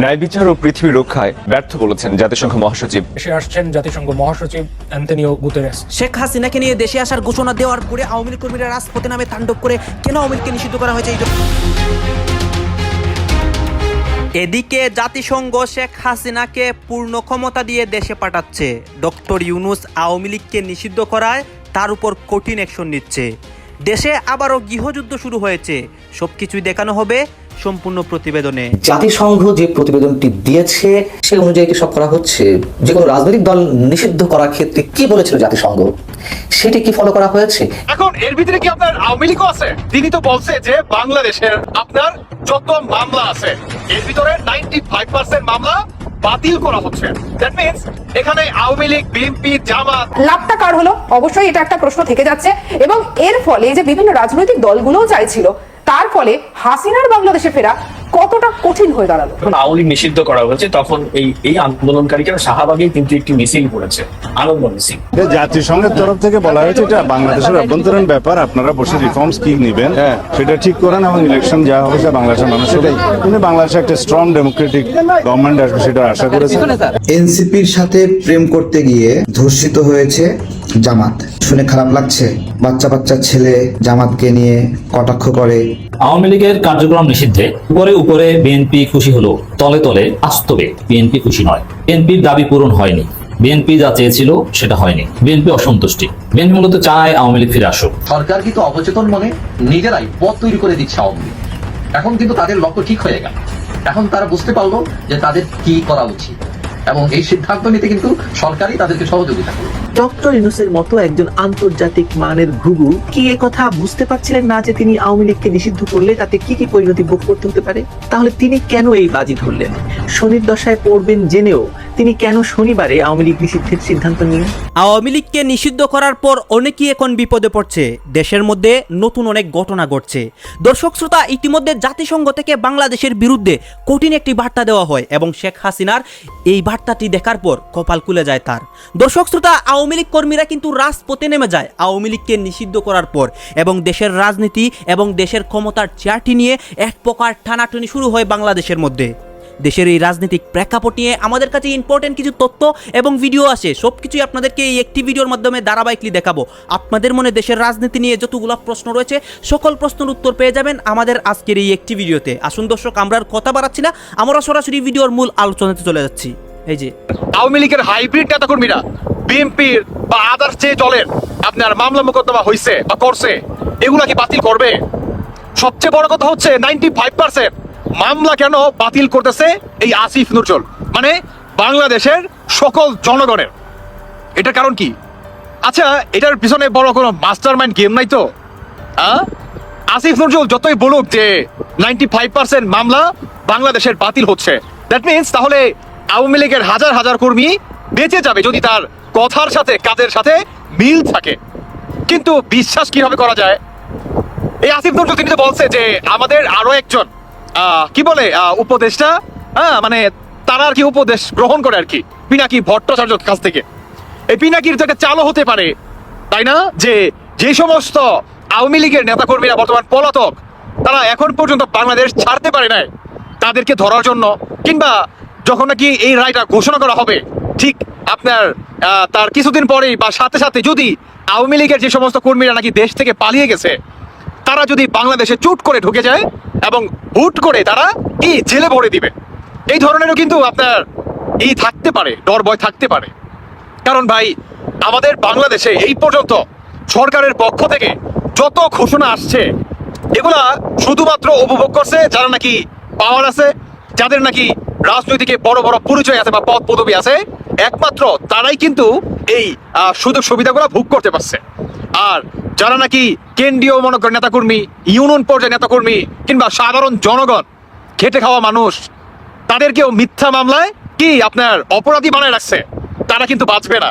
ন্যায় বিচার ও পৃথিবী রক্ষায় ব্যর্থ বলেছেন জাতিসংঘ মহাসচিব। দেশে আসছেন জাতিসংঘ মহাসচিব অ্যান্টনিও গুতেরেস। শেখ হাসিনাকে নিয়ে দেশে আসার ঘোষণা দেওয়ার পরে আওয়ামী লীগ কর্মীরা রাজপথে নামে তাণ্ডব করে কেন আওয়ামী লীগকে নিষিদ্ধ করা হয়েছে এই এদিকে জাতিসংঘ শেখ হাসিনাকে পূর্ণ ক্ষমতা দিয়ে দেশে পাঠাচ্ছে। ডক্টর ইউনুস আওয়ামী লীগকে নিষিদ্ধ করায় তার উপর কঠিন অ্যাকশন নিচ্ছে। দেশে আবারও গৃহযুদ্ধ শুরু হয়েছে। সবকিছুই দেখানো হবে সম্পূর্ণ প্রতিবেদনে। জাতিসংঘ যে প্রতিবেদনটি দিয়েছে সে অনুযায়ী কি সব করা হচ্ছে? যে কোনো রাজনৈতিক দল নিষিদ্ধ করার ক্ষেত্রে কি বলেছিল জাতিসংঘ? সেটি কি ফলো করা হয়েছে? এখন এর ভিতরে কি আপনার আওয়ামী লীগও আছে? তিনি তো বলছে যে বাংলাদেশের আপনার যত মামলা আছে এর ভিতরে নাইনটি ফাইভ পার্সেন্ট মামলা বাতিল করা হচ্ছে। দ্যাট মিনস এখানে আওয়ামী লীগ বিএনপি জামাত লাভটা কার হলো? অবশ্যই এটা একটা প্রশ্ন থেকে যাচ্ছে। এবং এর ফলে যে বিভিন্ন রাজনৈতিক দলগুলোও চাইছিল তার ফলে হাসিনার বাংলাদেশে ফেরা কতটা কঠিন হয়ে দাঁড়াল। আওয়ামী লীগ নিষিদ্ধ করা হয়েছে তখন এই এই আন্দোলনকারীরা শাহবাগে কিন্তু একটি মিছিল করেছে আনন্দ মিছিল। জাতিসংঘের তরফ থেকে বলা হয়েছে এটা বাংলাদেশের অভ্যন্তরীণ ব্যাপার আপনারা বসে রিফর্মস কি নেবেন সেটা ঠিক করেন এবং ইলেকশন যা হবে সেটা বাংলাদেশের মানুষ সেটাই উনি বাংলাদেশে একটা স্ট্রং ডেমোক্রেটিক গভর্নমেন্ট আসবে সেটা আশা করেছেন। এনসিপির সাথে প্রেম করতে গিয়ে ধর্ষিত হয়েছে জামাত। শুনে খারাপ লাগছে? বাচ্চা বাচ্চা ছেলে জামাতকে নিয়ে কটাক্ষ করে। আওয়ামী লীগের কার্যক্রম নিষিদ্ধে। উপরে উপরে বিএনপি খুশি হলো তলে তলে বাস্তবে বিএনপি খুশি নয়। বিএনপির দাবি পূরণ হয়নি। বিএনপি যা চেয়েছিল সেটা হয়নি। বিএনপি অসন্তুষ্টি। বিএনপি মূলত চায় আওয়ামী লীগ ফিরে আসুক। সরকার কিন্তু অবচেতন মনে নিজেরাই পথ তৈরি করে দিচ্ছে আওয়ামী লীগ। এখন কিন্তু তাদের লক্ষ্য ঠিক হয়ে গেল। এখন তারা বুঝতে পারল যে তাদের কি করা উচিত। এবং এই সিদ্ধান্ত নিতে কিন্তু সরকারই তাদেরকে সহযোগিতা করবে। ডক্টর ইউনুসের মতো একজন আন্তর্জাতিক মানের ঘুঘু কি এ কথা বুঝতে পারছিলেন না যে তিনি আওয়ামী লীগকে নিষিদ্ধ করলে তাতে কি কি পরিণতি ভোগ করতে হতে পারে? তাহলে তিনি কেন এই বাজি ধরলেন? শনির দশায় পড়বেন জেনেও তিনি কেন শনিবারে আওয়ামী লীগ নিষিদ্ধের সিদ্ধান্ত নিলেন? আওয়ামী লীগকে নিষিদ্ধ করার পর অনেকেই এখন বিপদে পড়ছে। দেশের মধ্যে নতুন অনেক ঘটনা ঘটছে। দর্শক শ্রোতা, ইতিমধ্যে জাতিসংঘ থেকে বাংলাদেশের বিরুদ্ধে কঠিন একটি বার্তা দেওয়া হয় এবং শেখ হাসিনার এই বার্তাটি দেখার পর কপাল খুলে যায় তার। দর্শক শ্রোতা, আওয়ামী লীগ কর্মীরা কিন্তু রাজপথে নেমে যায় আওয়ামী লীগকে নিষিদ্ধ করার পর এবং দেশের রাজনীতি এবং দেশের ক্ষমতার চেয়ারটি নিয়ে এক প্রকার টানাটানি শুরু হয় বাংলাদেশের মধ্যে। দেশের এই রাজনৈতিক প্রেক্ষাপট নিয়ে আমাদের কাছে ইম্পর্টেন্ট কিছু তথ্য এবং ভিডিও আসে। সব কিছুই আপনাদেরকে এই একটি ভিডিওর মাধ্যমে ধারাবাহিকলি দেখাবো। আপনাদের মনে দেশের রাজনীতি নিয়ে যতগুলো প্রশ্ন রয়েছে, সকল প্রশ্নের উত্তর পেয়ে যাবেন আমাদের আজকের এই একটি ভিডিওতে আসুন দর্শক, আমরা আর কথা বাড়াচ্ছি না, আমরা সরাসরি ভিডিওর মূল আলোচনাতে চলে যাচ্ছি। এই যে। আওয়ামী লীগের হাইব্রিড নেতাকর্মীরা বিএনপির বা আদার্স যে দলের, আপনার মামলা মোকদ্দমা হয়েছে বা করছে, এগুলা কি বাতিল করবে? সবচেয়ে বড় কথা হচ্ছে নাইনটি ফাইভ পার্সেন্ট মামলা কেন বাতিল করতেছে এই আসিফ নজরুল? মানে বাংলাদেশের সকল জনগণের। এটার কারণ কি? আচ্ছা এটার পিছনে বড় কোনো মাস্টার মাইন্ড গেম নাই তো? আসিফ নজরুল যতই বলুক যে নাইনটি ফাইভ পার্সেন্ট মামলা বাংলাদেশের বাতিল হচ্ছে। দ্যাট মিনস তাহলে আওয়ামী লীগের হাজার হাজার কর্মী বেঁচে যাবে যদি তার কথার সাথে, কাজের সাথে মিল থাকে। কিন্তু বিশ্বাস কীভাবে করা যায়? এই আসিফ নজরুল তিনি তো বলছে যে আমাদের আরও একজন কি বলে উপদেশটা হ্যাঁ মানে তারা আর কি উপদেশ গ্রহণ করে আর কি, পিনাকি ভট্টাচার্যর কাছ থেকে। এই পিনাকির তো একটা চালও হতে পারে, তাই না? যে যে সমস্ত আওয়ামী লীগের নেতাকর্মীরা বর্তমান পলাতক, তারা এখন পর্যন্ত বাংলাদেশ ছাড়তে পারে নাই, তাদেরকে ধরার জন্য, কিংবা যখন নাকি এই রায়টা ঘোষণা করা হবে, ঠিক আপনার তার কিছুদিন পরেই বা সাথে সাথে যদি আওয়ামী লীগের যে সমস্ত কর্মীরা নাকি দেশ থেকে পালিয়ে গেছে, তারা যদি বাংলাদেশে চুট করে ঢুকে যায় এবং হুট করে তারা কি জেলে ভরে দিবে। এই ধরনেরও কিন্তু আপনার এই থাকতে পারে ডর ভয় থাকতে পারে। কারণ ভাই, আমাদের বাংলাদেশে এই পর্যন্ত সরকারের পক্ষ থেকে যত ঘোষণা আসছে, এগুলা শুধুমাত্র উপভোগ করছে যারা নাকি পাওয়ার আছে, যাদের নাকি রাজনৈতিকে বড় বড় পরিচয় আছে বা পদ পদবি আছে একমাত্র তারাই কিন্তু এই সুযোগ সুবিধাগুলো ভোগ করতে পারছে। আর যারা নাকি কেন্দ্রীয় মনে করেন নেতাকর্মী, ইউনিয়ন পর্যায়ে নেতাকর্মী কিংবা সাধারণ জনগণ খেটে খাওয়া মানুষ, তাদেরকেও মিথ্যা মামলায় কি আপনার অপরাধী বানায় রাখছে, তারা কিন্তু বাঁচবে না।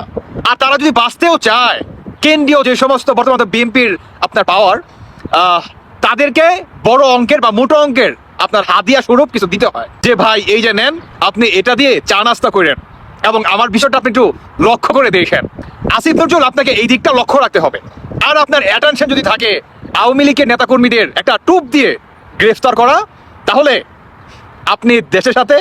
আর তারা যদি বাঁচতেও চায়, কেন্দ্রীয় যে সমস্ত বর্তমানে বিএনপির আপনার পাওয়ার তাদেরকে বড় অঙ্কের বা মোটো অঙ্কের আপনার হাদিয়া স্বরূপ কিছু দিতে হয়। যে ভাই, এই যে নেন, আপনি এটা দিয়ে চা নাস্তা করেন। এবং আমার বিষয়টা আপনি একটু লক্ষ্য করে দেখেন। আসিফ নজরুল, আপনাকে এই দিকটা লক্ষ্য রাখতে হবে। আর আপনার অ্যাটেনশন যদি থাকে, আওয়ামী লীগের নেতাকর্মীদের একটা টুপ দিয়ে গ্রেফতার করা, তাহলে আপনি দেশের সাথে,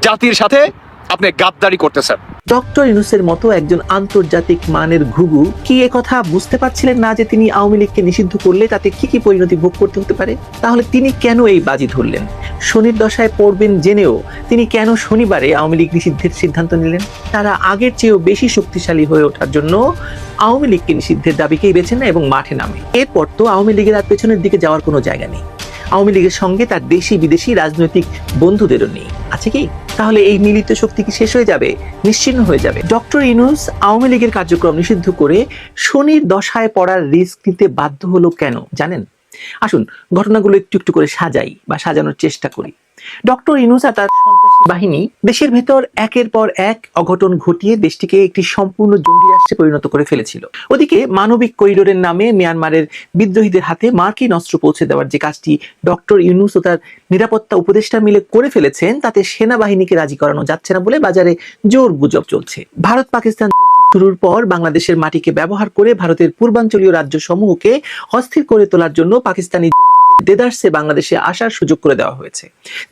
জাতির সাথে আপনি গাদ্দারি করতেছেন। ডক্টর ইউনুসের মতো একজন আন্তর্জাতিক মানের ঘুঘু কি কথা বুঝতে পারছিলেন না যে তিনি আওয়ামী লীগকে নিষিদ্ধ করলে তাতে কি কি পরিণতি ভোগ করতে হতে পারে? তাহলে তিনি কেন এই বাজি ধরলেন? শনির দশায় পড়বেন জেনেও তিনি কেন শনিবারে আওয়ামী লীগ নিষিদ্ধের সিদ্ধান্ত নিলেন? তারা আগের চেয়েও বেশি শক্তিশালী হয়ে ওঠার জন্য আওয়ামী লীগকে নিষিদ্ধের দাবিকেই বেছে নেয় এবং মাঠে নামে। এরপর তো আওয়ামী লীগের আর পেছনের দিকে যাওয়ার কোনো জায়গা নেই। আওয়ামী লীগের সঙ্গে তার দেশি বিদেশি রাজনৈতিক বন্ধুদেরও নেই। আছে কি? তাহলে এই মিলিত শক্তি কি শেষ হয়ে যাবে? নিশ্চিন্ন হয়ে যাবে। ডক্টর ইনুস আওয়ামী লীগের কার্যক্রম নিষিদ্ধ করে শনির দশায় পড়ার রিস্ক নিতে বাধ্য হলো কেন, জানেন? আসুন, ঘটনাগুলো একটু একটু করে সাজাই বা সাজানোর চেষ্টা করি। ডক্টর ইনুস তার সন্ত্রাসী বাহিনী দেশের ভেতর একের পর এক অঘটন ঘটিয়ে দেশটিকে একটি সম্পূর্ণ জঙ্গি রাষ্ট্রে পরিণত করে ফেলেছিল। ওদিকে মানবিক করিডোরের নামে মিয়ানমারের বিদ্রোহীদের হাতে মার্কিন অস্ত্র পৌঁছে দেওয়ার যে কাজটি ডক্টর ইউনুস ও তার নিরাপত্তা উপদেষ্টা মিলে করে ফেলেছেন, তাতে সেনাবাহিনীকে রাজি করানো যাচ্ছে না বলে বাজারে জোর গুজব চলছে। ভারত পাকিস্তান শুরুর পর বাংলাদেশের মাটিকে ব্যবহার করে ভারতের পূর্বাঞ্চলীয় রাজ্য সমূহকে অস্থির করে তোলার জন্য পাকিস্তানি দেদার্সে বাংলাদেশে আসার সুযোগ করে দেওয়া হয়েছে।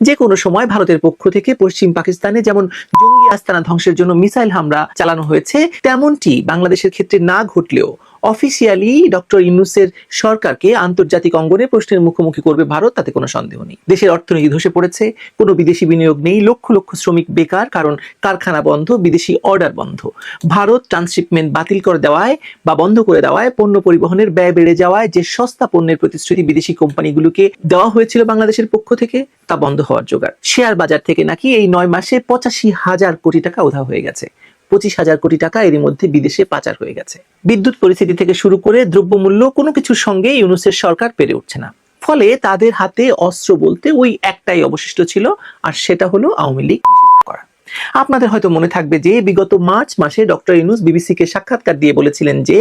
যে কোনো সময় ভারতের পক্ষ থেকে পশ্চিম পাকিস্তানে যেমন জঙ্গি আস্তানা ধ্বংসের জন্য মিসাইল হামলা চালানো হয়েছে, তেমনটি বাংলাদেশের ক্ষেত্রে না ঘটলেও অফিসিয়ালি ডক্টর ইউনুসের সরকারকে আন্তর্জাতিক অঙ্গনে প্রশ্নের মুখোমুখি করবে ভারত, তাতে কোনো সন্দেহ নেই। দেশের অর্থনীতি ধসে পড়েছে, কোনো বিদেশি বিনিয়োগ নেই, লক্ষ লক্ষ শ্রমিক বেকার, কারণ কারখানা বন্ধ, বিদেশি অর্ডার বন্ধ। ভারত ট্রান্সশিপমেন্ট বাতিল করে দেওয়ায় বা বন্ধ করে দেওয়ায়, পণ্য পরিবহনের ব্যয় বেড়ে যাওয়ায় যে সস্তা পণ্যের প্রতিশ্রুতি বিদেশি কোম্পানিগুলোকে দেওয়া হয়েছিল বাংলাদেশের পক্ষ থেকে, তা বন্ধ হওয়ার জোগাড়। শেয়ার বাজার থেকে নাকি এই নয় মাসে পঁচাশি হাজার কোটি টাকা উধা হয়ে গেছে। পঁচিশ হাজার কোটি টাকা এরই মধ্যে বিদেশে পাচার হয়ে গেছে। বিদ্যুৎ পরিস্থিতি থেকে শুরু করে দ্রব্যমূল্য কোনো কিছুর সঙ্গে ইউনুসের সরকার পেরে উঠছে না। ফলে তাদের হাতে অস্ত্র বলতে ওই একটাই অবশিষ্ট ছিল, আর সেটা হলো আওয়ামী লীগ করা। আপনাদের হয়তো মনে থাকবে যে বিগত মার্চ মাসে ডক্টর ইউনুস বিবিসিকে সাক্ষাৎকার দিয়ে বলেছিলেন যে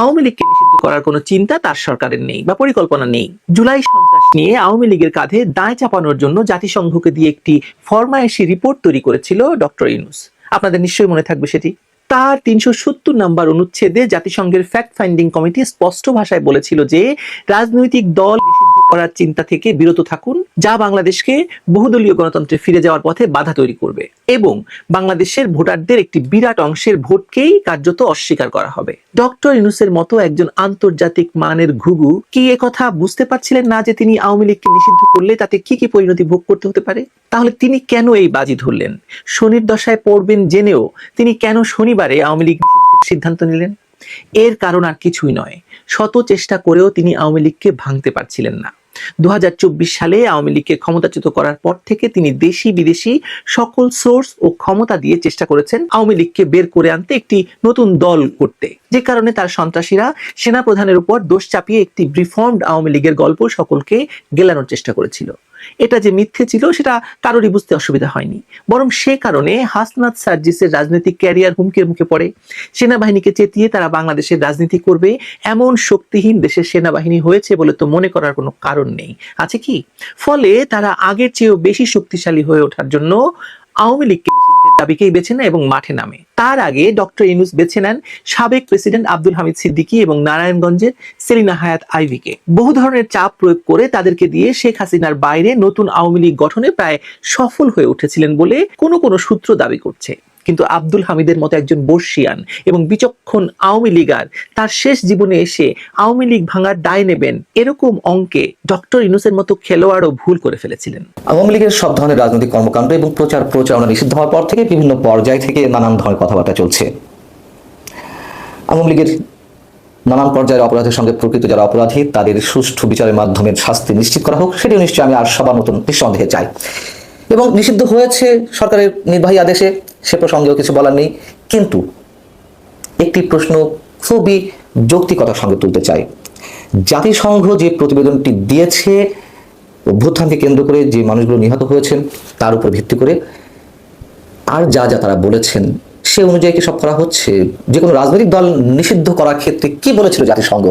আওয়ামী লীগকে নিষিদ্ধ করার কোনো চিন্তা তার সরকারের নেই বা পরিকল্পনা নেই। জুলাই সন্ত্রাস নিয়ে আওয়ামী লীগের কাঁধে দায় চাপানোর জন্য জাতিসংঘকে দিয়ে একটি ফরমায়েশি রিপোর্ট তৈরি করেছিল ডক্টর ইউনুস। আপনাদের নিশ্চয়ই মনে থাকবে সেটি। তার তিনশো সত্তর নাম্বার অনুচ্ছেদে জাতিসংঘের ফ্যাক্ট ফাইন্ডিং কমিটি স্পষ্ট ভাষায় বলেছিল যে, রাজনৈতিক দল করার চিন্তা থেকে বিরত থাকুন, যা বাংলাদেশকে বহুদলীয় গণতন্ত্রে ফিরে যাওয়ার পথে বাধা তৈরি করবে এবং বাংলাদেশের ভোটারদের একটি বিরাট অংশের ভোটকেই কার্যত অস্বীকার করা হবে। ডক্টর ইউনুসের মতো একজন আন্তর্জাতিক মানের ঘুঘু কি কথা বুঝতে পারছিলেন না যে তিনি আওয়ামী লীগকে নিষিদ্ধ করলে তাতে কি কি পরিণতি ভোগ করতে হতে পারে? তাহলে তিনি কেন এই বাজি ধরলেন? শনির দশায় পড়বেন জেনেও তিনি কেন শনিবারে আওয়ামী লীগ সিদ্ধান্ত নিলেন? এর কারণ আর কিছুই নয়। শত চেষ্টা করেও তিনি আওয়ামী লীগকে ভাঙতে পারছিলেন না। দু হাজার চব্বিশ সালে আওয়ামী লীগকে ক্ষমতাচ্যুত করার পর থেকে তিনি দেশি বিদেশি সকল সোর্স ও ক্ষমতা দিয়ে চেষ্টা করেছেন আওয়ামী লীগকে বের করে আনতে একটি নতুন দল করতে। যে কারণে তার সন্ত্রাসীরা সেনা প্রধানের উপর দোষ চাপিয়ে একটি রিফর্মড আওয়ামী লীগের গল্প সকলকে গেলানোর চেষ্টা করেছিল। এটা যে মিথ্যে ছিল, সেটা কারোরই বুঝতে অসুবিধা হয়নি। বরং সে কারণে হাসনাত সার্জিসের রাজনৈতিক ক্যারিয়ার হুমকির মুখে পড়ে। সেনাবাহিনীকে চেতিয়ে তারা বাংলাদেশের রাজনীতি করবে। এমন শক্তিহীন দেশের সেনাবাহিনী হয়েছে বলে তো মনে করার কোনো কারণ নেই। আছে কি? ফলে তারা আগের চেয়েও বেশি শক্তিশালী হয়ে ওঠার জন্য আওয়ামী লীগকে দাবিকেই বেছে নেয় এবং মাঠে নামে। তার আগে ডক্টর ইনুস বেছে নেন সাবেক প্রেসিডেন্ট আব্দুল হামিদ সিদ্দিকী এবং নারায়ণগঞ্জের সেলিনা হায়াত আইভিকে। বহু ধরনের চাপ প্রয়োগ করে তাদেরকে দিয়ে শেখ হাসিনার বাইরে নতুন আওয়ামী লীগ গঠনে প্রায় সফল হয়ে উঠেছিলেন বলে কোনো কোনো সূত্র দাবি করছে। কিন্তু আব্দুল হামিদের মতো একজন বর্ষিয়ান এবং বিচক্ষণ আওয়ামী লীগার তার শেষ জীবনে এসে আওয়ামী লীগ ভাঙার দায় নেবেন এরকম অঙ্কে ডক্টর ইনুসের মতো খেলোয়াড়ও ভুল করে ফেলেছিলেন। আওয়ামী লীগের সব ধরনের রাজনৈতিক কর্মকাণ্ড এবং প্রচার প্রচারণা নিষিদ্ধ হওয়ার পর থেকে বিভিন্ন পর্যায় থেকে নানান ধরনের কথাবার্তা চলছে। আওয়ামী লীগের নানান পর্যায়ের অপরাধের সঙ্গে প্রকৃত যারা অপরাধী, তাদের সুষ্ঠু বিচারের মাধ্যমে শাস্তি নিশ্চিত করা হোক, সেটিও নিশ্চয়ই আমি আর সবার মতন নিঃসন্দেহে চাই। এবং নিষিদ্ধ হয়েছে সরকারের নির্বাহী আদেশে। সে প্রসঙ্গেও কিছু বলার নেই। কিন্তু একটি প্রশ্ন খুবই যৌক্তিকতার সঙ্গে তুলতে চাই। জাতিসংঘ যে প্রতিবেদনটি দিয়েছে, অভ্যুত্থানকে কেন্দ্র করে যে মানুষগুলো নিহত হয়েছেন, তার উপর ভিত্তি করে আর যা যা তারা বলেছেন, সে অনুযায়ী কি সব করা হচ্ছে? যে কোনো রাজনৈতিক দল নিষিদ্ধ করার ক্ষেত্রে কি বলেছিল জাতিসংঘ?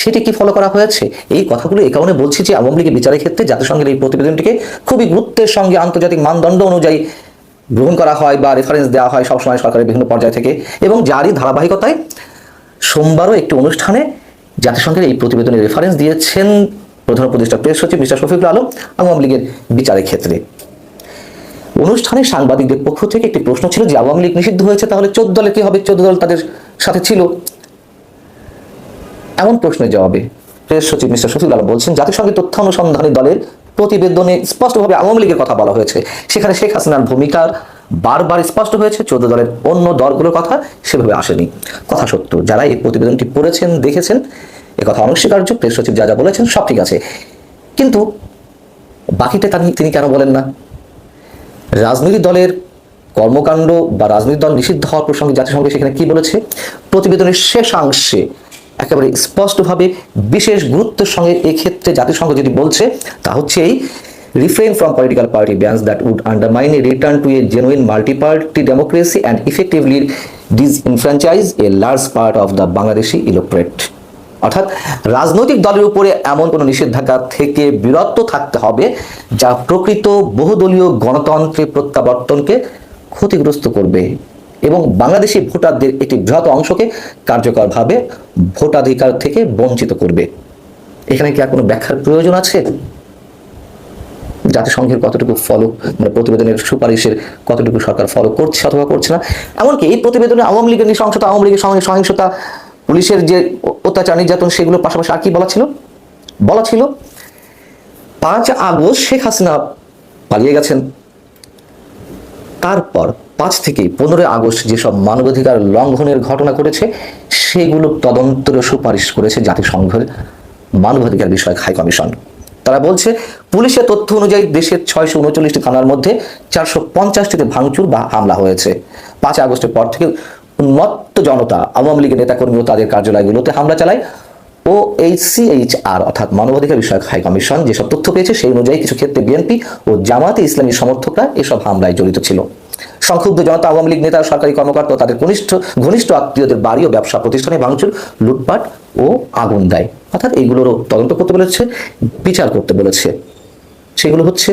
সেটি কি ফলো করা হয়েছে? এই কথাগুলো এই কারণে বলছি যে আওয়ামী লীগের বিচারের ক্ষেত্রে জাতিসংঘের এই প্রতিবেদনটিকে খুবই গুরুত্বের সঙ্গে আন্তর্জাতিক মানদণ্ড অনুযায়ী গ্রহণ করা হয় বা রেফারেন্স দেওয়া হয় সবসময় সরকারের বিভিন্ন পর্যায় থেকে এবং যারই ধারাবাহিকতায় সোমবারও একটি অনুষ্ঠানে জাতিসংঘের এই প্রতিবেদনে রেফারেন্স দিয়েছেন প্রধান উপদেষ্টা প্রেস সচিব মিস্টার শফিকুল আলম, আওয়ামী লীগের বিচারের ক্ষেত্রে। অনুষ্ঠানে সাংবাদিকদের পক্ষ থেকে একটি প্রশ্ন ছিল যে আওয়ামী লীগ নিষিদ্ধ হয়েছে, তাহলে চোদ্দ দলে কি হবে? চোদ্দ দল তাদের সাথে ছিল। এমন প্রশ্নের জবাবে প্রেস সচিব মিস্টার শফিকুল আলম বলছেন, জাতিসংঘের তথ্য অনুসন্ধানী দলের প্রতিবেদনে স্পষ্টভাবে আওয়ামী লীগের কথা বলা হয়েছে। সেখানে শেখ হাসিনার ভূমিকার বারবার স্পষ্ট হয়েছে, চোদ্দ দলের অন্য দলগুলোর কথা সেভাবে আসেনি। কথা সত্য, যারা এই প্রতিবেদনটি পড়েছেন, দেখেছেন কথা অনস্বীকার্য, প্রেস সচিব যা যা বলেছেন সব ঠিক আছে। কিন্তু বাকিটা তিনি কেন বলেন না? রাজনৈতিক দলের কর্মকাণ্ড বা রাজনৈতিক দল নিষিদ্ধ হওয়ার প্রসঙ্গে জাতিসংঘ সেখানে কি বলেছে? প্রতিবেদনের শেষাংশে একেবারে স্পষ্টভাবে বিশেষ গুরুত্ব সঙ্গে এক্ষেত্রে জাতিসংঘ যদি বলছে, তা হচ্ছে এই refrain from political party bans that would undermine a return to a genuine multiparty democracy and effectively disenfranchise a large part of the Bangladeshi electorate অর্থাৎ রাজনৈতিক দলের উপরে এমন কোন নিষেধাজ্ঞা থেকে বিরত থাকতে হবে যা প্রকৃত বহুদলীয় গণতন্ত্রের প্রত্যাবর্তনকে ক্ষতিগ্রস্ত করবে। এবং বাংলাদেশি ভোটারদের একটি বৃহৎ অংশকে কার্যকরভাবে ভোটাধিকার থেকে বঞ্চিত করবে। এখানে কি আর কোনো ব্যাখ্যার প্রয়োজন আছে? জাতিসংঘের কতটুকু ফলো মানে প্রতিবেদনের সুপারিশের কতটুকু সরকার ফলো করছে অথবা করছে না? এমনকি এই প্রতিবেদনে আওয়ামী লীগের নৃশংসতা, আওয়ামী লীগের সহিংসতা, পুলিশের যে অত্যাচার, নির্যাতন, সেগুলোর পাশাপাশি আর কি বলা ছিল? বলা ছিল, পাঁচ আগস্ট শেখ হাসিনা পালিয়ে গেছেন। তারপর পাঁচ থেকে পনেরোই আগস্ট যেসব মানবাধিকার লঙ্ঘনের ঘটনা ঘটেছে, সেগুলো তদন্তের সুপারিশ করেছে জাতিসংঘের মানবাধিকার বিষয়ক হাই কমিশন। তারা বলছে, পুলিশের তথ্য অনুযায়ী দেশের ছয়শো উনচল্লিশটি থানার মধ্যে চারশো পঞ্চাশটিতে ভাঙচুর বা হামলা হয়েছে। পাঁচ আগস্টের পর থেকে উন্মত্ত জনতা, আওয়ামী লীগের নেতাকর্মী ও তাদের কার্যালয়গুলোতে হামলা চালায়। ও এইচসিএইচআর অর্থাৎ মানবাধিকার বিষয়ক হাই কমিশন যেসব তথ্য পেয়েছে, সেই অনুযায়ী কিছু ক্ষেত্রে বিএনপি ও জামাতে ইসলামী সমর্থকরা এসব হামলায় জড়িত ছিল। সংক্ষুব্ধ জনতা আওয়ামী লীগ নেতা সরকারি কর্মকর্তা তাদের ঘনিষ্ঠ ঘনিষ্ঠ আত্মীয়দের বাড়ি ও ব্যবসা প্রতিষ্ঠানে ভাঙচুর, লুটপাট ও আগুন দেয়। অর্থাৎ এইগুলোরও তদন্ত করতে বলেছে, বিচার করতে বলেছে। সেগুলো হচ্ছে,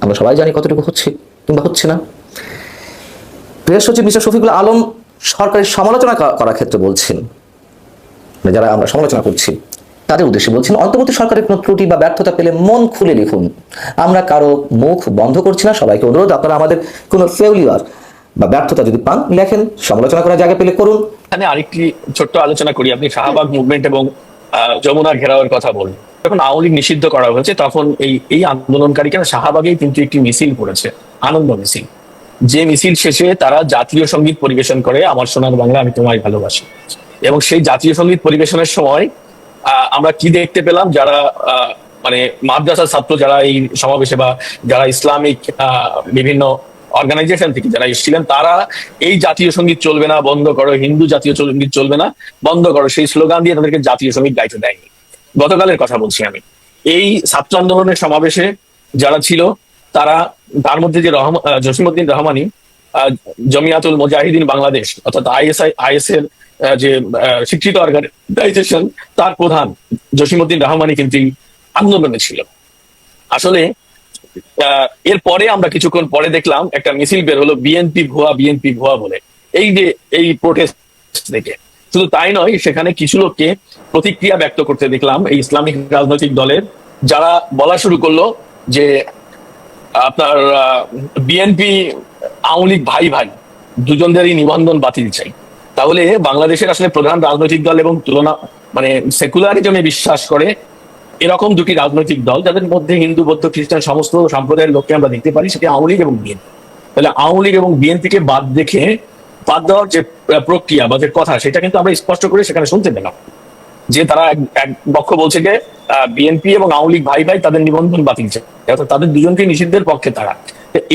আমরা সবাই জানি কতটুকু হচ্ছে কিংবা হচ্ছে না। প্রেস সচিব মিস্টার শফিকুল আলম সরকারের সমালোচনা করার ক্ষেত্রে বলছেন। যারা আমরা সমালোচনা করছি। তাদের উদ্দেশ্যে বলছেন, অন্তর্বর্তী সরকারের কোনো ত্রুটি বা ব্যর্থতা পেলে মন খুলে লিখুন। আমরা কারও মুখ বন্ধ করছি না, সবাইকে অনুরোধ, আপনারা আমাদের কোনো ফেউলিয়ার বা ব্যর্থতা যদি পান, লেখেন, সমালোচনা করার জায়গা পেলে করুন। এখানে আরেকটি ছোট্ট আলোচনা করি, আপনি শাহবাগ মুভমেন্ট এবং যমুনা ঘেরাওয়ের কথা বলুন যখন আওয়ামী লীগ নিষিদ্ধ করা হয়েছে, তখন এই এই আন্দোলনকারীরা শাহবাগেই কিন্তু একটি মিছিল করেছে, আনন্দ মিছিল। যে মিছিল শেষে তারা জাতীয় সংগীত পরিবেশন করে, আমার সোনার বাংলা আমি তোমায় ভালোবাসি। এবং সেই জাতীয় সংগীত পরিবেশনের সময় আমরা কি দেখতে পেলাম? যারা মানে মাদ্রাসার ছাত্র যারা এই সমাবেশে বা যারা ইসলামিক বিভিন্ন অর্গানাইজেশন থেকে যারা এসেছিলেন, তারা এই জাতীয় সংগীত চলবে না, বন্ধ করো, হিন্দু জাতীয় সংগীত চলবে না, বন্ধ করো। সেই স্লোগান দিয়ে তাদেরকে জাতীয় সংগীত গাইতে দেয়নি। গতকালের কথা বলছি আমি। এই ছাত্র আন্দোলনের সমাবেশে যারা ছিল, তারা, তার মধ্যে যে রহমান জসিমুদ্দিন রহমানি জমিয়াতুল মুজাহিদিন বাংলাদেশ, অর্থাৎ আইএসআই আইএস এর যে স্বীকৃত অর্গানাইজেশন তার প্রধান জসিমুদ্দিন রহমানি কিন্তু আন্দোলনে ছিল। আসলে এরপরে আমরা কিছুক্ষণ পরে দেখলাম একটা মিছিল বের হলো বিএনপি ভুয়া বিএনপি ভুয়া বলে। এই যে, এই প্রোটেস্ট থেকে শুধু তাই নয়, সেখানে কিছু লোককে প্রতিক্রিয়া ব্যক্ত করতে দেখলাম এই ইসলামিক রাজনৈতিক দলের, যারা বলা শুরু করল যে, আপনার বিএনপি আওয়ামী লীগ ভাই ভাই দুজনদেরই নিবন্ধন বাতিল চাই। তাহলে বাংলাদেশের আসলে প্রধান রাজনৈতিক দল এবং তুলনা মানে সেকুলারিজমে বিশ্বাস করে এরকম দুটি রাজনৈতিক দল যাদের মধ্যে হিন্দু, বৌদ্ধ, খ্রিস্টান সমস্ত সম্প্রদায়ের লোককে আমরা দেখতে পারি, সেটি আওয়ামী লীগ এবং বিএনপি। তাহলে আওয়ামী লীগ এবং বিএনপিকে বাদ দেখে বাদ দেওয়ার যে প্রক্রিয়া বা যে কথা, সেটা কিন্তু আমরা স্পষ্ট করে সেখানে শুনতে পেলাম। যে তারা এক পক্ষ বলছে যে বিএনপি এবং আওয়ামী লীগ ভাই ভাই তাদের নিবন্ধন বাতিল চায় অর্থাৎ তাদের দুজনকে নিষিদ্ধের পক্ষে তারা।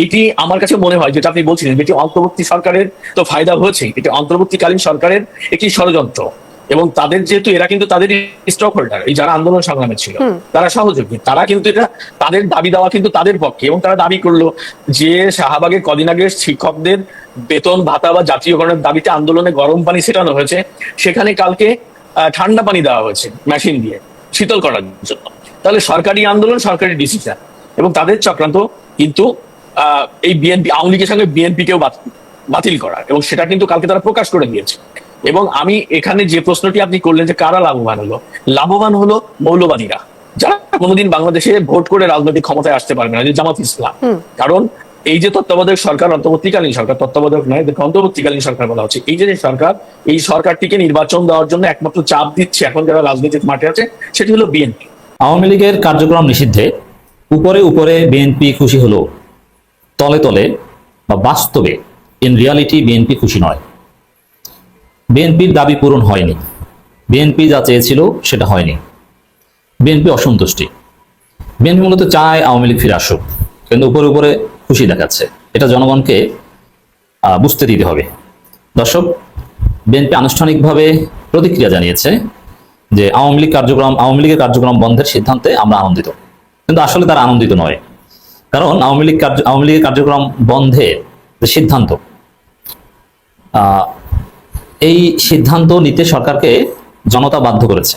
এটি আমার কাছে মনে হয় যেটা আপনি বলছিলেন এটি অন্তর্বর্তী সরকারের তো ফায়দা হয়েছে। এটি অন্তর্বর্তীকালীন সরকারের একটি ষড়যন্ত্র এবং তাদের যেহেতু এরা কিন্তু তাদের স্টক হোল্ডার এই যারা আন্দোলন সংগ্রামে ছিল তারা সহযোগী। তারা কিন্তু এটা তাদের দাবি দেওয়া কিন্তু তাদের পক্ষে এবং তারা দাবি করল যে শাহবাগের কদিন আগে শিক্ষকদের বেতন ভাতা বা জাতীয়করণের দাবিতে আন্দোলনে গরম পানি ছেটানো হয়েছে। সেখানে কালকে আহ, ঠান্ডা পানি দেওয়া হয়েছে মেশিন দিয়ে শীতল করার জন্য। তাহলে সরকারি আন্দোলন সরকারি ডিসিশন এবং তাদের চক্রান্ত কিন্তু এই বিএনপি আওয়ামী লীগের সঙ্গে বিএনপি কেও বাতিল করা এবং সেটা কিন্তু কালকে তারা প্রকাশ করে দিয়েছে। এবং আমি এখানে যে প্রশ্নটি আপনি করলেন যে কারা লাভবান হলো লাভবান হলো মৌলবাদীরা যারা কোনোদিন বাংলাদেশে ভোট করে রাজনৈতিক ক্ষমতায় আসতে পারবে না যে জামাত ইসলাম। কারণ এই যে তত্ত্বাবধায়ক সরকার অন্তর্বর্তীকালীন সরকার তত্ত্বাবধায়ক নয় এদেরকে অন্তর্বর্তীকালীন সরকার বলা হচ্ছে এই যে যে সরকার এই সরকারটিকে নির্বাচন দেওয়ার জন্য একমাত্র চাপ দিচ্ছে এখন যারা রাজনৈতিক মাঠে আছে সেটি হলো বিএনপি আওয়ামী লীগের কার্যক্রম নিষিদ্ধে উপরে উপরে বিএনপি খুশি হলো। তলে তলে বা বাস্তবে ইন রিয়ালিটি বিএনপি খুশি নয়। বিএনপির দাবি পূরণ হয়নি। বিএনপি যা চেয়েছিল সেটা হয়নি। বিএনপি অসন্তুষ্টি। বিএনপি মূলত চায় আওয়ামী লীগ ফিরে আসুক, কিন্তু উপরে উপরে খুশি দেখাচ্ছে। এটা জনগণকে বুঝতে দিতে হবে। দর্শক বিএনপি আনুষ্ঠানিকভাবে প্রতিক্রিয়া জানিয়েছে যে আওয়ামী লীগ কার্যক্রম, আওয়ামী লীগের কার্যক্রম বন্ধের সিদ্ধান্তে আমরা আনন্দিত। কিন্তু আসলে তারা আনন্দিত নয়। কারণ আওয়ামী লীগ কার্য আওয়ামী লীগের কার্যক্রম বন্ধে যে সিদ্ধান্ত এই সিদ্ধান্ত নিতে সরকারকে জনতা বাধ্য করেছে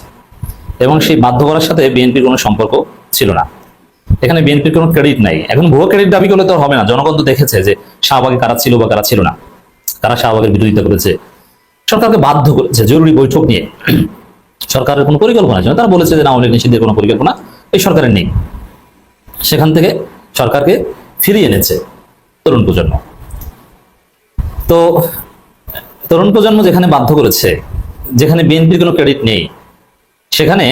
এবং সেই বাধ্য করার সাথে বিএনপির কোনো সম্পর্ক ছিল না। এখানে বিএনপির কোনো ক্রেডিট নাই। এখন ভুয়ো ক্রেডিট দাবি করলে তো হবে না। জনগণ তো দেখেছে যে শাহবাগে কারা ছিল বা কারা ছিল না, কারা শাহবাগের বিরোধিতা করেছে। সরকারকে বাধ্য করেছে, জরুরি বৈঠক নিয়ে। সরকারের কোনো পরিকল্পনা ছিল তারা বলেছে যে না লীগ নিষিদ্ধের কোনো পরিকল্পনা এই সরকারের নেই। সেখান থেকে সরকারকে ফিরিয়ে এনেছে তরুণ প্রজন্ম। তো তরুণ প্রজন্ম যেখানে বাধ্য করেছে, যেখানে বিএনপির কোনো ক্রেডিট নেই, সেখানে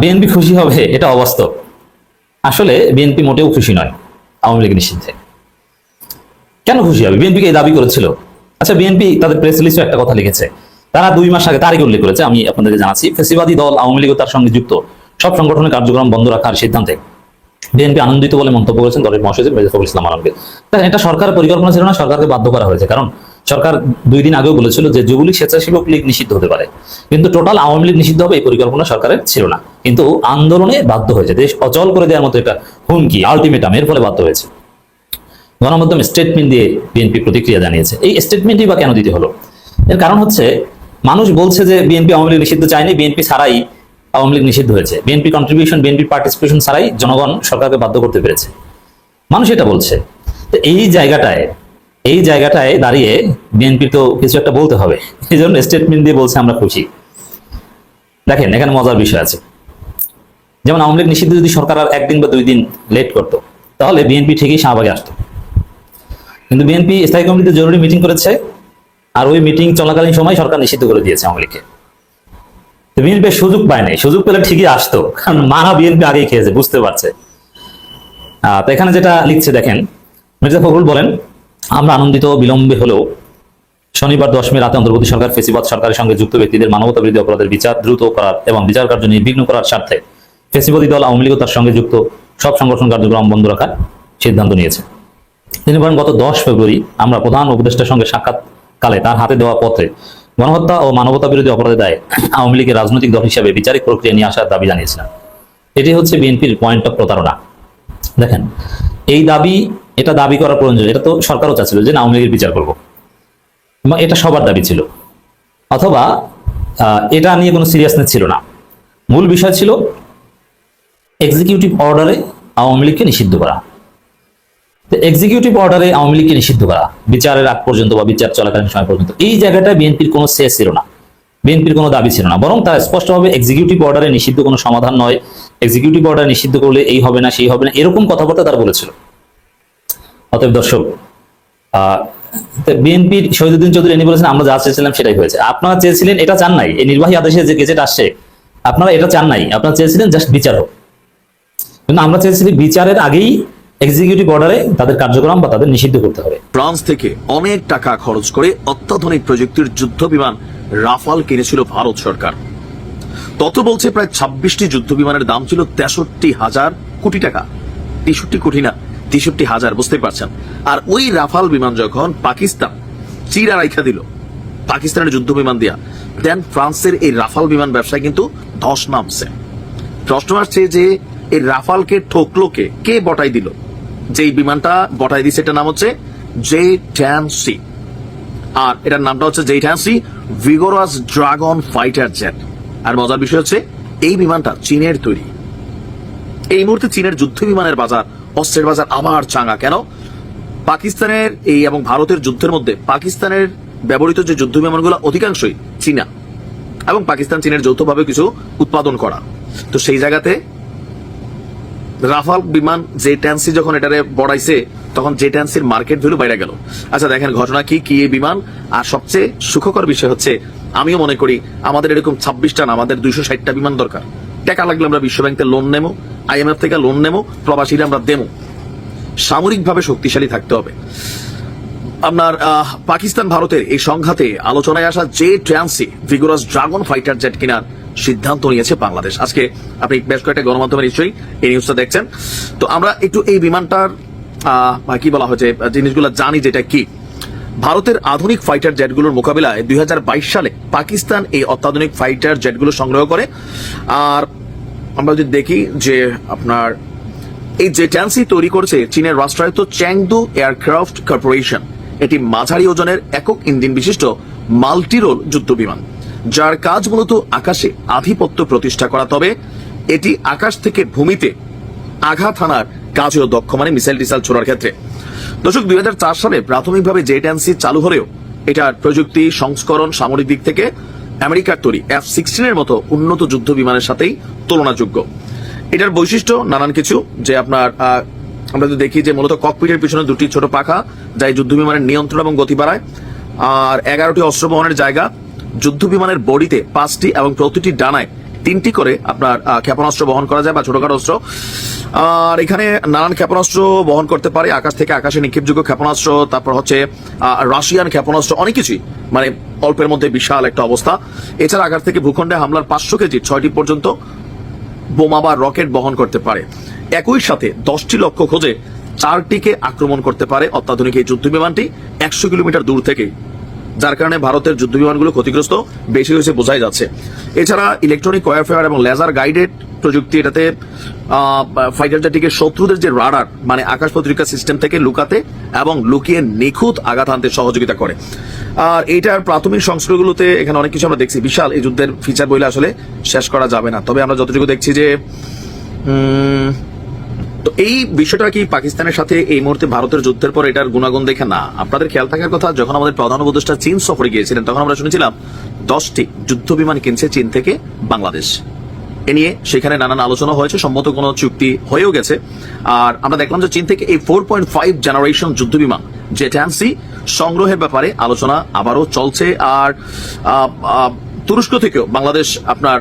বিএনপি খুশি হবে এটা অবাস্তব। আসলে বিএনপি মোটেও খুশি নয় আওয়ামী লীগ নিষিদ্ধে। কেন খুশি হবে? বিএনপিকে এই দাবি করেছিল? আচ্ছা বিএনপি তাদের প্রেস লিস্টে একটা কথা লিখেছে। তারা দুই মাস আগে তারিখ উল্লেখ করেছে, আমি আপনাদেরকে জানাচ্ছি, ফেসিবাদী দল আওয়ামী লীগ তার সঙ্গে যুক্ত। সব সংগঠনের কার্যক্রম বন্ধ রাখার সিদ্ধান্তে বিএনপি আনন্দিত বলে মন্তব্য করেছেন দলের মহাসচিব মির্জা ফখরুল ইসলাম আলমকে দেখেন, এটা সরকারের পরিকল্পনা ছিল না সরকারকে বাধ্য করা হয়েছে। কারণ সরকার দুই দিন আগেও বলেছিল যে যুবলীগ স্বেচ্ছাসেবক লীগ নিষিদ্ধ হতে পারে। কিন্তু টোটাল আওয়ামী লীগ নিষিদ্ধ হবে এই পরিকল্পনা সরকারের ছিল না। কিন্তু আন্দোলনে বাধ্য হয়েছে। দেশ অচল করে দেওয়ার মতো একটা হুমকি আলটিমেটাম এর ফলে বাধ্য হয়েছে। গণমাধ্যম স্টেটমেন্ট দিয়ে বিএনপি প্রতিক্রিয়া জানিয়েছে। এই স্টেটমেন্টই বা কেন দিতে হলো? এর কারণ হচ্ছে মানুষ বলছে যে বিএনপি আওয়ামী লীগ নিষিদ্ধ চায়নি বিএনপি ছাড়াই আওয়ামী লীগ নিষিদ্ধ হয়েছে। বিএনপি কন্ট্রিবিউশন বিএনপি পার্টিসিপেশন ছাড়াই জনগণ সরকারকে বাধ্য করতে পেরেছে। মানুষ এটা বলছে। তো এই জায়গাটায় এই জায়গাটায় দাঁড়িয়ে বিএনপি তো কিছু একটা বলতে হবে। এই জন্য স্টেটমেন্ট দিয়ে বলছে, আমরা খুশি। দেখেন, এখানে মজার বিষয় আছে। যেমন আওয়ামী লীগ নিষিদ্ধ যদি সরকার আর একদিন বা দুই দিন লেট করতো, তাহলে বিএনপি ঠিকই শাহবাগে আসতো। কিন্তু বিএনপি স্থায়ী কমিটিতে জরুরি মিটিং করেছে, আর ওই মিটিং চলাকালীন সময় সরকার নিষিদ্ধ করে দিয়েছে আওয়ামী লীগকে। বিএনপি সুযোগ পায় নাই। সুযোগ পেলে ঠিকই আসতো। কারণ মারা বিএনপি আগেই খেয়েছে, বুঝতে পারছে। তো এখানে যেটা লিখছে, দেখেন, মির্জা ফখরুল বলেন, আমরা আনন্দিত, বিলম্বে হলেও শনিবার দশ মে রাতে অন্তর্বর্তী সরকার, ফেসিবাদ সরকারের সঙ্গে যুক্ত ব্যক্তিদের মানবতা বিরোধী অপরাধের বিচার দ্রুত করার এবং বিচার কার্য নির্বিঘ্ন করার স্বার্থে ফেসিবাদী দল, আওয়ামী লীগ তার সঙ্গে যুক্ত সব সংগঠন কার্যক্রম বন্ধ রাখার সিদ্ধান্ত নিয়েছে। তিনি বলেন, গত দশ ফেব্রুয়ারি আমরা প্রধান উপদেষ্টার সঙ্গে সাক্ষাৎকালে তার হাতে দেওয়া পত্রে গণহত্যা ও মানবতা বিরোধী অপরাধের দায়ে আওয়ামী লীগের রাজনৈতিক দল হিসাবে বিচারিক প্রক্রিয়া নিয়ে আসার দাবি জানিয়েছিলাম। এটি হচ্ছে বিএনপির পয়েন্ট অফ প্রতারণা। দেখেন, এই দাবি, এটা দাবি করার প্রয়োজন, এটা তো সরকারও চাচ্ছিল যে আওয়ামী লীগের বিচার করব। এবং এটা সবার দাবি ছিল। অথবা এটা নিয়ে কোনো সিরিয়াসনেস ছিল না। মূল বিষয় ছিল এক্সিকিউটিভ অর্ডারে আওয়ামী লীগকে নিষিদ্ধ করা। এক্সিকিউটিভ অর্ডারে আওয়ামী লীগকে নিষিদ্ধ করা। বিচারের আগ পর্যন্ত বা বিচার চলাকালীন সময় পর্যন্ত। এই জায়গাটায় বিএনপির কোনো শেষ ছিল না। বিএনপির কোনো দাবি ছিল না। বরং তারা স্পষ্টভাবে এক্সিকিউটিভ অর্ডারে নিষিদ্ধ কোনো সমাধান নয়। এক্সিকিউটিভ অর্ডার নিষিদ্ধ করলে এই হবে না, সেই হবে না, এরকম কথাবার্তা তারা বলেছিল। অতএব দর্শক বিএনপির শহীদুদ্দিন চৌধুরী ইনি বলেছেন, আমরা যা চেয়েছিলাম সেটাই হয়েছে। আপনারা চেয়েছিলেন, এটা চান নাই। এই নির্বাহী আদেশে যে গেজেট আসছে, আপনারা এটা চান নাই। আপনারা চেয়েছিলেন জাস্ট বিচার হোক। কিন্তু আমরা চেয়েছিলি বিচারের আগেই এক্সিকিউটিভ অর্ডারে তাদের কার্যক্রম বা তাদের নিষিদ্ধ করতে হবে। ফ্রান্স থেকে অনেক টাকা খরচ করে অত্যাধুনিক প্রযুক্তির যুদ্ধ বিমান রাফাল কিনেছিল ভারত সরকার। তত বলছে প্রায় ছাব্বিশটি যুদ্ধ বিমানের দাম ছিল তেষট্টি হাজার কোটি টাকা। তেষট্টি কোটি না, তেষট্টি হাজার বুঝতে পারছেন। আর ওই রাফাল বিমান যখন পাকিস্তান চিরা রাইখা দিল, পাকিস্তানের যুদ্ধ বিমান দিয়া দেন ফ্রান্সের এই রাফাল বিমান ব্যবসায় কিন্তু ধস নামছে। প্রশ্ন আসছে যে এই রাফালকে ঠকলো কে কে বটাই দিল? যে বিমানটা বটাই দিছে, এটার নাম হচ্ছে জে ট্যান সি আর এটার নামটা হচ্ছে J ten C vigorous dragon fighter jet আর মজার বিষয় হচ্ছে, এই বিমানটা চীনের তৈরি। এই মুহূর্তে চীনের যুদ্ধ বিমানের বাজার, অস্ত্রের বাজার আবার চাঙ্গা। কেন? পাকিস্তানের এই এবং ভারতের যুদ্ধের মধ্যে পাকিস্তানের ব্যবহৃত যে যুদ্ধ বিমানগুলো, অধিকাংশই চীনা। এবং পাকিস্তান চীনের যৌথভাবে কিছু উৎপাদন করা। তো সেই জায়গাতে রাফাল বিমান যে ট্যান্সি যখন এটারে বড়াইছে, তখন যে ট্যান্সির মার্কেট ভ্যালু বাইরে গেল। আচ্ছা দেখেন, ঘটনা কি কি এই বিমান? আর সবচেয়ে সুখকর বিষয় হচ্ছে, আমিও মনে করি আমাদের এরকম ছাব্বিশটা আমাদের দুইশো ষাটটা বিমান দরকার। টাকা লাগলে আমরা বিশ্বব্যাংক থেকে লোন নেব আইএমএফ থেকে লোন নেব, প্রবাসীরা আমরা দেবো। সামরিকভাবে শক্তিশালী থাকতে হবে। আপনার পাকিস্তান ভারতের এই সংঘাতে আলোচনায় আসা যে ট্রান্সি ভিগোরাস ড্রাগন ফাইটার জেট কেনার সিদ্ধান্ত নিয়েছে বাংলাদেশ। আজকে আপনি বেশ কয়েকটা গণমাধ্যমে নিশ্চয়ই এই নিউজটা দেখছেন। তো আমরা একটু এই বিমানটার কি বলা হয়েছে জিনিসগুলো জানি যেটা কি। ভারতের আধুনিক ফাইটার জেটগুলোর মোকাবিলায় দুই হাজার বাইশ সালে পাকিস্তান এই অত্যাধুনিক ফাইটার জেটগুলো সংগ্রহ করে। আর আমরা যদি দেখি যে আপনার, এই জেটান্সি তৈরি করছে চীনের রাষ্ট্রায়ত্ত চ্যাংদু এয়ারক্রাফট কর্পোরেশন, এটি মাঝারি ওজনের একক ইঞ্জিন বিশিষ্ট মাল্টিরোল যুদ্ধ বিমান যার কাজ মূলত আকাশে আধিপত্য প্রতিষ্ঠা করা, তবে এটি আকাশ থেকে ভূমিতে আঘাত হানার কাজেও দক্ষ মানে মিসাইল টিসাইল ছোড়ার ক্ষেত্রে। দর্শক, দুই সালে প্রাথমিকভাবে জেটান্সি চালু হলেও এটার প্রযুক্তি, সংস্করণ, সামরিক দিক থেকে আমেরিকার তৈরি এফ সিক্সটিনের মতো উন্নত যুদ্ধ বিমানের সাথেই তুলনাযোগ্য। এটার বৈশিষ্ট্য নানান কিছু, যে আপনার আমরা যদি দেখি যে মূলত ককপিটের পিছনে দুটি ছোট পাখা, যা এই যুদ্ধ বিমানের নিয়ন্ত্রণ এবং গতি বাড়ায়, আর এগারোটি অস্ত্র বহনের জায়গা যুদ্ধ বিমানের বডিতে পাঁচটি এবং প্রতিটি ডানায় তিনটি করে আপনার ক্ষেপণাস্ত্র বহন করা যায় বা ছোটখাটো অস্ত্র আর এখানে নানান ক্ষেপণাস্ত্র বহন করতে পারে, আকাশ থেকে আকাশে নিক্ষেপযোগ্য ক্ষেপণাস্ত্র, তারপর হচ্ছে রাশিয়ান ক্ষেপণাস্ত্র, অনেক কিছুই মানে অল্পের মধ্যে বিশাল একটা অবস্থা। এছাড়া আকাশ থেকে ভূখণ্ডে হামলার পাঁচশো কেজি, ছয়টি পর্যন্ত বোমা বা রকেট বহন করতে পারে। একই সাথে দশটি লক্ষ্য খোঁজে চারটিকে আক্রমণ করতে পারে অত্যাধুনিক এই যুদ্ধ বিমানটি একশো কিলোমিটার দূর থেকে যার কারণে ভারতের যুদ্ধ বিমানগুলো ক্ষতিগ্রস্ত বেশি হয়েছে বোঝাই যাচ্ছে। এছাড়া ইলেকট্রনিক ওয়ারফেয়ার এবং লেজার গাইডেড প্রযুক্তি এটাতে ফাইটার জেটটিকে শত্রুদের যে রাডার মানে আকাশ পত্রিকা সিস্টেম থেকে লুকাতে এবং লুকিয়ে নিখুঁত আঘাত আনতে সহযোগিতা করে। আর এইটার প্রাথমিক সংস্করণগুলোতে এখানে অনেক কিছু আমরা দেখছি। বিশাল, এই যুদ্ধের ফিচার বইলে আসলে শেষ করা যাবে না। তবে আমরা যতটুকু দেখছি যে তো এই বিষয়টা কি পাকিস্তানের সাথে এই মুহূর্তে ভারতের যুদ্ধের পর এটার গুণাগুণ দেখে না? আপনাদের খেয়াল থাকার কথা, যখন আমাদের প্রধান উপদেষ্টা চীন সফরে গিয়েছিলেন, তখন আমরা শুনেছিলাম দশটি যুদ্ধ বিমান কিনছে চীন থেকে বাংলাদেশ। এ নিয়ে সেখানে নানান আলোচনা হয়েছে, সম্মত কোনো চুক্তি হয়েও গেছে। আর আমরা দেখলাম যে চীন থেকে এই ফোর পয়েন্ট ফাইভ জেনারেশন যুদ্ধ বিমান যে ট্যান্সি সংগ্রহের ব্যাপারে আলোচনা আবারও চলছে। আর তুরস্ক থেকেও বাংলাদেশ আপনার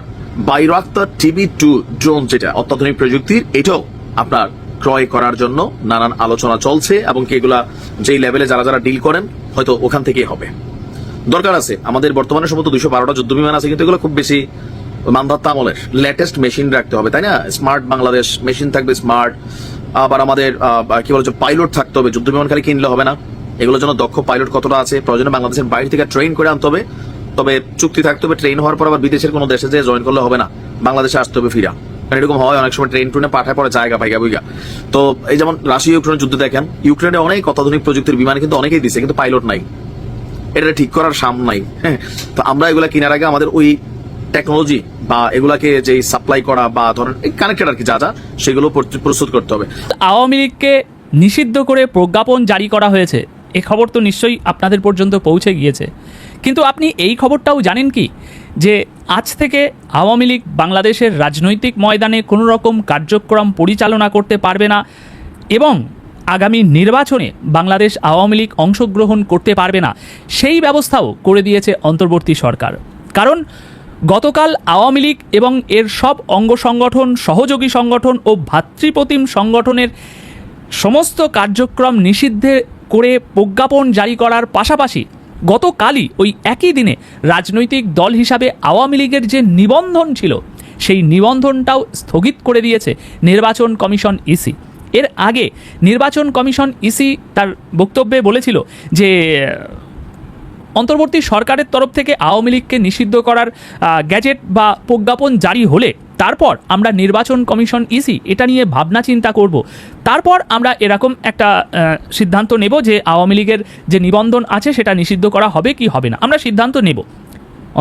বাইরাক্তার টিভি টু ড্রোন যেটা, অত্যাধুনিক প্রযুক্তির, এটাও আপনার ক্রয় করার জন্য নানান আলোচনা চলছে এবং এগুলা যেই লেভেলে যারা যারা ডিল করেন, হয়তো ওখান থেকেই হবে। দরকার আছে, আমাদের বর্তমানে সম্ভবত দুইশো বারোটা যুদ্ধ বিমান আছে, কিন্তু এগুলো খুব বেশি মান্ধাত্তা আমলের। লেটেস্ট মেশিন রাখতে হবে, তাই না? স্মার্ট বাংলাদেশ মেশিন থাকবে স্মার্ট আবার আমাদের কি বলছে পাইলট থাকতে হবে, যুদ্ধ বিমান খালি কিনলে হবে না। এগুলোর জন্য দক্ষ পাইলট কতটা আছে, প্রয়োজনে বাংলাদেশের বাইরে থেকে ট্রেন করে আনতে হবে। তবে চুক্তি থাকতে হবে ট্রেন হওয়ার পর আবার বিদেশের কোনো দেশে যে জয়েন করলে হবে না। বাংলাদেশে আসতে হবে ফিরা। কারণ এরকম হয়, অনেক সময় ট্রেন ট্রেনে পাঠায় পরে জায়গা পাইগা বুইগা তো এই যেমন রাশিয়া ইউক্রেনের যুদ্ধ দেখেন, ইউক্রেনে অনেক অত্যাধুনিক প্রযুক্তির বিমান কিন্তু অনেকেই দিছে, কিন্তু পাইলট নাই। এটা ঠিক করার সাম নাই হ্যাঁ? তো আমরা এগুলা কেনার আগে আমাদের ওই টেকনোলজি বা এগুলাকে যে সাপ্লাই করা বা ধরেন কানেক্টেড আর কি যা যা, সেগুলো প্রস্তুত- করতে হবে। আওয়ামী লীগকে নিষিদ্ধ করে প্রজ্ঞাপন জারি করা হয়েছে, এ খবর তো নিশ্চয়ই আপনাদের পর্যন্ত পৌঁছে গিয়েছে। কিন্তু আপনি এই খবরটাও জানেন কি? যে আজ থেকে আওয়ামী লীগ বাংলাদেশের রাজনৈতিক ময়দানে কোনো রকম কার্যক্রম পরিচালনা করতে পারবে না এবং আগামী নির্বাচনে বাংলাদেশ আওয়ামী লীগ অংশগ্রহণ করতে পারবে না, সেই ব্যবস্থাও করে দিয়েছে অন্তর্বর্তী সরকার। কারণ গতকাল আওয়ামী লীগ এবং এর সব অঙ্গ সংগঠন, সহযোগী সংগঠন ও ভাতৃপ্রতিম সংগঠনের সমস্ত কার্যক্রম নিষিদ্ধে করে প্রজ্ঞাপন জারি করার পাশাপাশি গতকালই ওই একই দিনে রাজনৈতিক দল হিসাবে আওয়ামী লীগের যে নিবন্ধন ছিল, সেই নিবন্ধনটাও স্থগিত করে দিয়েছে নির্বাচন কমিশন ইসি। এর আগে নির্বাচন কমিশন ইসি তার বক্তব্যে বলেছিল যে, অন্তর্বর্তী সরকারের তরফ থেকে আওয়ামী লীগকে নিষিদ্ধ করার গ্যাজেট বা প্রজ্ঞাপন জারি হলে তারপর আমরা নির্বাচন কমিশন ইসি এটা নিয়ে ভাবনা চিন্তা করব। তারপর আমরা এরকম একটা সিদ্ধান্ত নেব যে আওয়ামী লীগের যে নিবন্ধন আছে সেটা নিষিদ্ধ করা হবে কি হবে না। আমরা সিদ্ধান্ত নেব।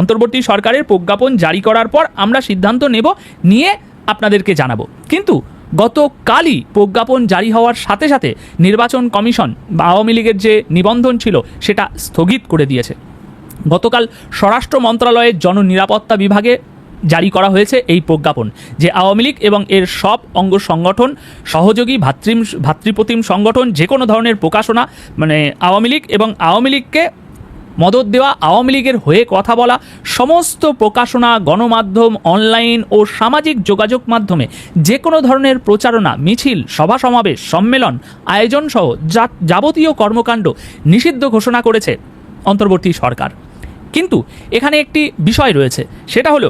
অন্তর্বর্তী সরকারের প্রজ্ঞাপন জারি করার পর আমরা সিদ্ধান্ত নেব, নিয়ে আপনাদেরকে জানাব। কিন্তু গতকালই প্রজ্ঞাপন জারি হওয়ার সাথে সাথে নির্বাচন কমিশন বা আওয়ামী লীগের যে নিবন্ধন ছিল সেটা স্থগিত করে দিয়েছে। গতকাল স্বরাষ্ট্র মন্ত্রণালয়ের জননিরাপত্তা বিভাগে জারি করা হয়েছে এই প্রজ্ঞাপন, যে আওয়ামী লীগ এবং এর সব অঙ্গ সংগঠন, সহযোগী, ভাতৃম, ভাতৃপ্রতিম সংগঠন, যে কোনো ধরনের প্রকাশনা মানে আওয়ামী লীগ এবং আওয়ামী লীগকে মদত দেওয়া, আওয়ামী লীগের হয়ে কথা বলা, সমস্ত প্রকাশনা, গণমাধ্যম, অনলাইন ও সামাজিক যোগাযোগ মাধ্যমে যে কোনো ধরনের প্রচারণা, মিছিল, সভা সমাবেশ, সম্মেলন, আয়োজন সহ যাবতীয় কর্মকাণ্ড নিষিদ্ধ ঘোষণা করেছে অন্তর্বর্তী সরকার। কিন্তু এখানে একটি বিষয় রয়েছে, সেটা হলো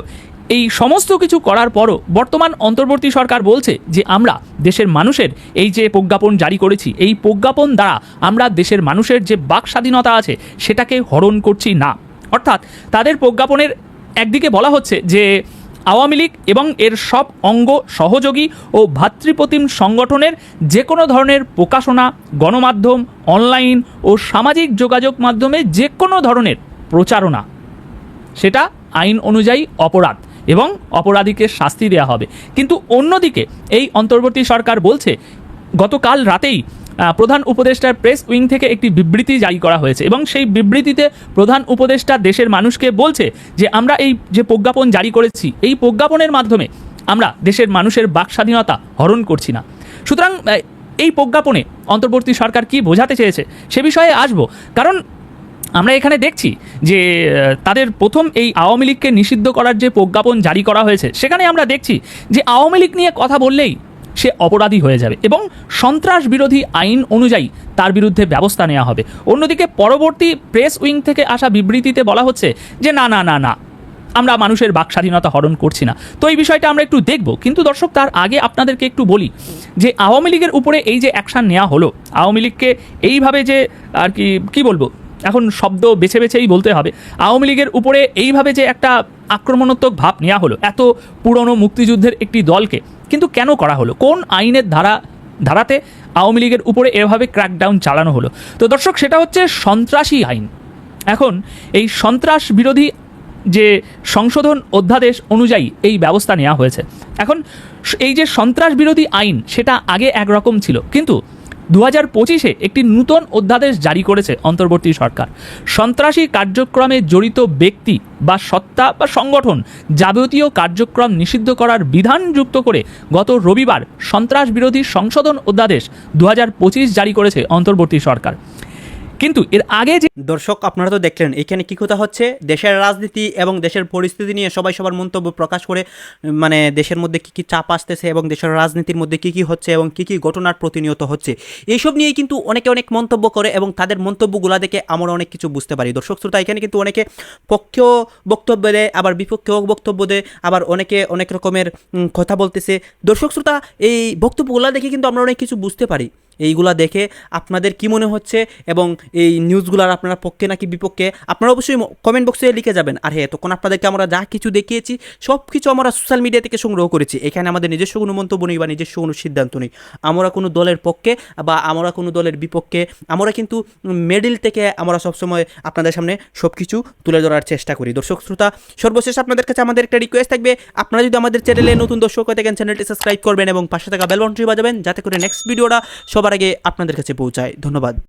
এই সমস্ত কিছু করার পরও বর্তমান অন্তর্বর্তী সরকার বলছে যে আমরা দেশের মানুষের এই যে প্রজ্ঞাপন জারি করেছি, এই প্রজ্ঞাপন দ্বারা আমরা দেশের মানুষের যে বাক স্বাধীনতা আছে সেটাকে হরণ করছি না। অর্থাৎ তাদের প্রজ্ঞাপনের একদিকে বলা হচ্ছে যে আওয়ামী লীগ এবং এর সব অঙ্গ সহযোগী ও ভাতৃপ্রতিম সংগঠনের যে কোনো ধরনের প্রকাশনা, গণমাধ্যম, অনলাইন ও সামাজিক যোগাযোগ মাধ্যমে যে কোনো ধরনের প্রচারণা। সেটা আইন অনুযায়ী অপরাধ। এবং অপরাধীকে শাস্তি দেওয়া হবে। কিন্তু অন্যদিকে এই অন্তর্বর্তী সরকার বলছে, গতকাল রাতেই প্রধান উপদেষ্টার প্রেস উইং থেকে একটি বিবৃতি জারি করা হয়েছে এবং সেই বিবৃতিতে প্রধান উপদেষ্টা দেশের মানুষকে বলছে যে, আমরা এই যে প্রজ্ঞাপন জারি করেছি, এই প্রজ্ঞাপনের মাধ্যমে আমরা দেশের মানুষের বাক স্বাধীনতা হরণ করছি না। সুতরাং এই প্রজ্ঞাপনে অন্তর্বর্তী সরকার কি বোঝাতে চেয়েছে সে বিষয়ে আসব। কারণ আমরা এখানে দেখছি যে তাদের প্রথম এই আওয়ামী লীগকে নিষিদ্ধ করার যে প্রজ্ঞাপন জারি করা হয়েছে, সেখানে আমরা দেখছি যে আওয়ামী লীগ নিয়ে কথা বললেই সে অপরাধী হয়ে যাবে এবং সন্ত্রাস বিরোধী আইন অনুযায়ী তার বিরুদ্ধে ব্যবস্থা নেওয়া হবে। অন্যদিকে পরবর্তী প্রেস উইং থেকে আসা বিবৃতিতে বলা হচ্ছে যে, না না না না, আমরা মানুষের বাক স্বাধীনতা হরণ করছি না। তো এই বিষয়টা আমরা একটু দেখব। কিন্তু দর্শক, তার আগে আপনাদেরকে একটু বলি যে, আওয়ামী লীগের উপরে এই যে অ্যাকশান নেওয়া হলো, আওয়ামী লীগকে এইভাবে যে, আর কি কি বলব এখন শব্দ বেছে বেছেই বলতে হবে। আওয়ামী লীগের উপরে এইভাবে যে একটা আক্রমণাত্মক ভাব নেওয়া হলো, এত পুরনো মুক্তিযুদ্ধের একটি দলকে, কিন্তু কেন করা হলো? কোন আইনের ধারা, ধারাতে আওয়ামী লীগের উপরে এভাবে ক্র্যাকডাউন চালানো হলো? তো দর্শক, সেটা হচ্ছে সন্ত্রাসী আইন। এখন এই সন্ত্রাস বিরোধী যে সংশোধন অধ্যাদেশ অনুযায়ী এই ব্যবস্থা নেওয়া হয়েছে। এখন এই যে সন্ত্রাস বিরোধী আইন, সেটা আগে একরকম ছিল, কিন্তু দু হাজার পঁচিশে একটি নূতন অধ্যাদেশ জারি করেছে অন্তর্বর্তী সরকার। সন্ত্রাসী কার্যক্রমে জড়িত ব্যক্তি বা সত্তা বা সংগঠন যাবতীয় কার্যক্রম নিষিদ্ধ করার বিধান যুক্ত করে গত রবিবার সন্ত্রাস বিরোধী সংশোধন অধ্যাদেশ দু হাজার পঁচিশ জারি করেছে অন্তর্বর্তী সরকার। কিন্তু এর আগে যে দর্শক, আপনারা তো দেখলেন, এখানে কি কথা হচ্ছে? দেশের রাজনীতি এবং দেশের পরিস্থিতি নিয়ে সবাই সবার মন্তব্য প্রকাশ করে মানে দেশের মধ্যে কি কি চাপ আসতেছে এবং দেশের রাজনীতির মধ্যে কি কি হচ্ছে এবং কি কি ঘটনার প্রতিনিয়ত হচ্ছে। এইসব নিয়েই কিন্তু অনেকে অনেক মন্তব্য করে এবং তাদের মন্তব্যগুলা দেখে আমরা অনেক কিছু বুঝতে পারি। দর্শক, শ্রোতা, এখানে কিন্তু অনেকে পক্ষেও বক্তব্য দেয়, আবার বিপক্ষেও বক্তব্য দেয়, আবার অনেকে অনেক রকমের কথা বলতেছে। দর্শক, শ্রোতা, এই বক্তব্যগুলা দেখে কিন্তু আমরা অনেক কিছু বুঝতে পারি। এইগুলা দেখে আপনাদের কি মনে হচ্ছে এবং এই নিউজগুলার আপনারা পক্ষে নাকি বিপক্ষে, আপনারা অবশ্যই কমেন্ট বক্সে লিখে যাবেন। আর হ্যাঁ তখন আপনাদেরকে আমরা যা কিছু দেখিয়েছি সব কিছু আমরা সোশ্যাল মিডিয়া থেকে সংগ্রহ করেছি। এখানে আমাদের নিজস্ব কোনো মন্তব্য নেই বা নিজস্ব কোনো সিদ্ধান্ত নেই। আমরা কোনো দলের পক্ষে বা আমরা কোনো দলের বিপক্ষে, আমরা কিন্তু মেডেল থেকে আমরা সবসময় আপনাদের সামনে সব কিছু তুলে ধরার চেষ্টা করি। দর্শক শ্রোতা, সর্বশেষ আপনাদের কাছে আমাদের একটা রিকোয়েস্ট থাকবে। আপনারা যদি আমাদের চ্যানেলে নতুন দর্শক হয়ে থাকেন চ্যানেলটি সাবস্ক্রাইব করবেন এবং পাশে থাকা বেল বাটনটি বাজাবেন, যাতে করে নেক্সট ভিডিওটা সবার আগে আপনাদের কাছে পৌঁছায়। ধন্যবাদ।